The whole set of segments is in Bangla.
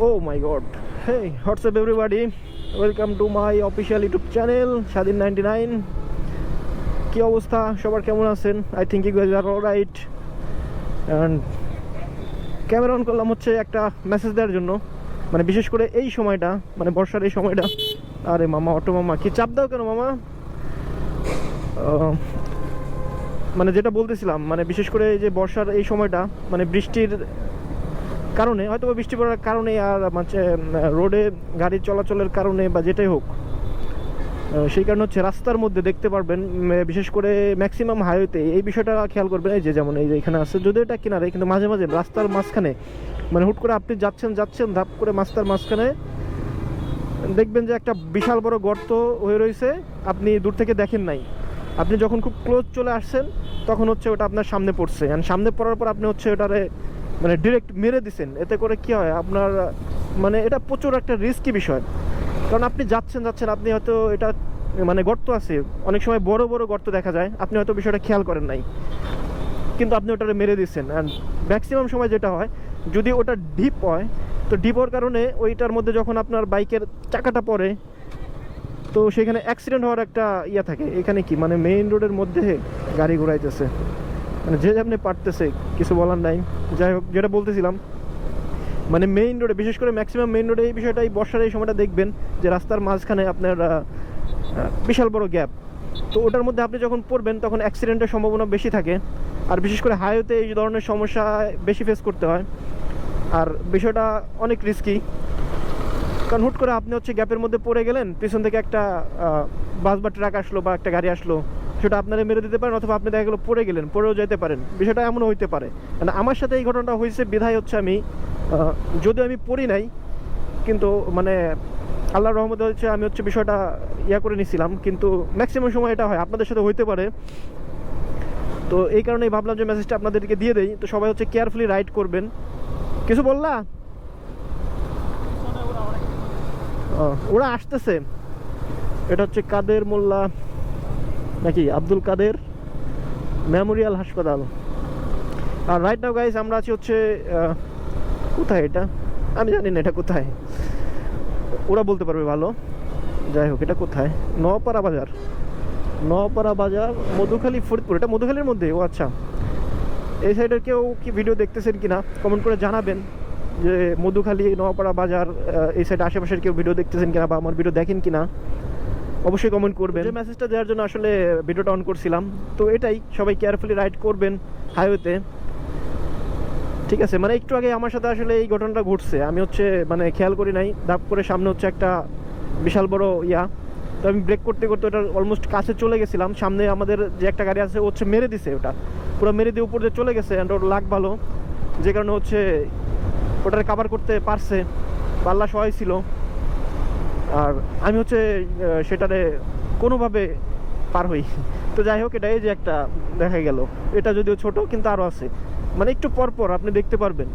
My god. Hey, what's up everybody? Welcome to my official YouTube channel, Swadhin ninety nine কী অবস্থা? সবার কেমন আছেন? I think you are all right and camera on করলাম হচ্ছে একটা মেসেজ দেওয়ার জন্য। মানে বিশেষ করে এই সময়টা মানে বর্ষার এই সময়টা। আরে মামা অটো মামা কি চাপ দাও কেন মামা? মানে যেটা বলতেছিলাম মানে বিশেষ করে এই যে বর্ষার এই সময়টা মানে বৃষ্টির কারণে, হয়তো বৃষ্টি পড়ার কারণে আর মানে রোডে গাড়ি চলাচলের কারণে বা যেটাই হোক সেই কারণে হচ্ছে রাস্তার মধ্যে দেখতে পারবেন বিশেষ করে ম্যাক্সিমাম হাইওয়েতে এই বিষয়টা খেয়াল করবেন, এই যে যেমন এই যে এখানে আছে, যদিও এটা কিনারে, কিন্তু মাঝে মাঝে রাস্তার মাঝখানে মানে হুট করে আপনি যাচ্ছেন যাচ্ছেন, ধাপ করে রাস্তার মাঝখানে, দেখবেন যে একটা বিশাল বড় গর্ত হয়ে রয়েছে, আপনি দূর থেকে দেখেন নাই। আপনি যখন খুব ক্লোজ চলে আসছেন, তখন হচ্ছে ওটা আপনার সামনে পড়ছে। সামনে পড়ার পর আপনি হচ্ছে ওটারে মানে ডিরেক্ট মেরে দিছেন, এতে করে কি হয়? আপনার মানে এটা প্রচুর একটা রিস্কি বিষয়। কারণ আপনি যাচ্ছেন যাচ্ছেন, আপনি হয়তো এটা মানে গর্ত আছে। অনেক সময় বড় বড় গর্ত দেখা যায়। আপনি হয়তো বিষয়টা খেয়াল করেন নাই। কিন্তু আপনি ওটা মেরে দিচ্ছেন অ্যান্ড ম্যাক্সিমাম সময় যেটা হয়, যদি ওটা ডিপ হয়, তো ডিপ হওয়ার কারণে ওইটার মধ্যে যখন আপনার বাইকের চাকাটা পড়ে, তো সেখানে অ্যাক্সিডেন্ট হওয়ার একটা ইয়া থাকে। এখানে কি? মানে মেইন রোডের মধ্যে গাড়ি ঘোরাইতেছে। মানে যে যেমনি পারতেছে, কিছু বলার নাই। যাই হোক, যেটা বলতেছিলাম মানে মেইন রোডে বিশেষ করে ম্যাক্সিমাম মেইন রোডে এই বিষয়টা এই বর্ষার এই সময়টা দেখবেন যে রাস্তার মাঝখানে আপনার বিশাল বড় গ্যাপ তো ওটার মধ্যে আপনি যখন পড়বেন, তখন অ্যাক্সিডেন্টের সম্ভাবনা বেশি থাকে। আর বিশেষ করে হাইওয়েতে এই ধরনের সমস্যা বেশি ফেস করতে হয়। আর বিষয়টা অনেক রিস্কি কারণ হুট করে আপনি হচ্ছে গ্যাপের মধ্যে পড়ে গেলেন, পিছন থেকে একটা বাস বা ট্রাক আসলো বা একটা গাড়ি আসলো। সেটা আপনারা মেরে দিতে পারেন অথবা আপনি দেখা গেলো পড়ে গেলেন, পড়েও যেতে পারেন। বিষয়টা এমনও হইতে পারে। মানে আমার সাথে এই ঘটনাটা হয়েছে বিধায় হচ্ছে আমি যদিও আমি পড়ি নাই, কিন্তু মানে আল্লাহ রহমতে হচ্ছে আমি হচ্ছে বিষয়টা ইয়া করে নিছিলাম, কিন্তু ম্যাক্সিমাম সময় এটা হয়। আপনাদের সাথে হইতে পারে। তো এই কারণেই ভাবলাম যে মেসেজটা আপনাদেরকে দিয়ে দেই। তো সবাই হচ্ছে কেয়ারফুলি রাইড করবেন। কিছু বললা? ওরা আসতেছে। এটা হচ্ছে কাদের মোল্লা? নাকি আব্দুল কাদের? মেমোরিয়াল হাসপাতাল। আর রাইট নাও গাইজ আমরা আছি হচ্ছে কোথায় এটা? আমি জানি না এটা কোথায়। ওরা বলতে পারবে ভালো। যাই হোক, এটা কোথায়? নওপাড়া বাজার। নওপাড়া বাজার, মধুখালী, ফরিদপুর। এটা মধুখালীর মধ্যে? ও আচ্ছা। এই সাইডের কেউ কি ভিডিও দেখতেছেন কি না কমেন্ট করে জানাবেন যে মধুখালী নোয়াপাড়া বাজার এই সাইড আশেপাশের কেউ ভিডিও দেখতেছেন কিনা বা আমার ভিডিও দেখেন কিনা? অবশ্যই কমেন্ট করবেন। যে মেসেজটা দেওয়ার জন্য আসলে ভিডিওটা অন করছিলাম, তো এটাই, সবাই কেয়ারফুলি রাইড করবেন হাইওয়েতে ঠিক আছে মানে একটু আগে আমার সাথে আসলে এই ঘটনাটা ঘটছে। আমি হচ্ছে মানে খেয়াল করি নাই, ধাপ করে সামনে হচ্ছে একটা বিশাল বড় ইয়া। তো আমি ব্রেক করতে করতে ওটা অলমোস্ট কাছে চলে গেছিলাম। সামনে আমাদের যে একটা গাড়ি আছে হচ্ছে মেরে দিছে ওটা। পুরো মেরে দিয়ে উপর দিয়ে চলে গেছে অ্যান্ড ওর লাগ ভালো। যে কারণে হচ্ছে, ওটার কাভার করতে পারছে। পাল্লা সহায় ছিল। আর আমি হচ্ছে সেটারে কোনোভাবে পার হই। তো যাই হোক এটা এই যে একটা দেখা গেল। এটা যদিও ছোট, কিন্তু আরও আছে। মানে একটু পর পর, আপনি দেখতে পারবেন।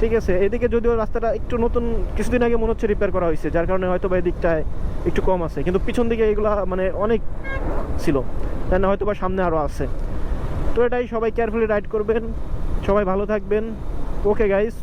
ঠিক আছে? এদিকে যদিও রাস্তাটা একটু নতুন, কিছুদিন আগে মনে হচ্ছে রিপেয়ার করা হয়েছে, যার কারণে হয়তো বা এদিকটায় একটু কম আছে। কিন্তু পিছন দিকে এগুলা মানে অনেক ছিল। তাই না? হয়তো বা সামনে আরও আছে। তো এটাই সবাই কেয়ারফুলি রাইড করবেন। সবাই ভালো থাকবেন। Okay guys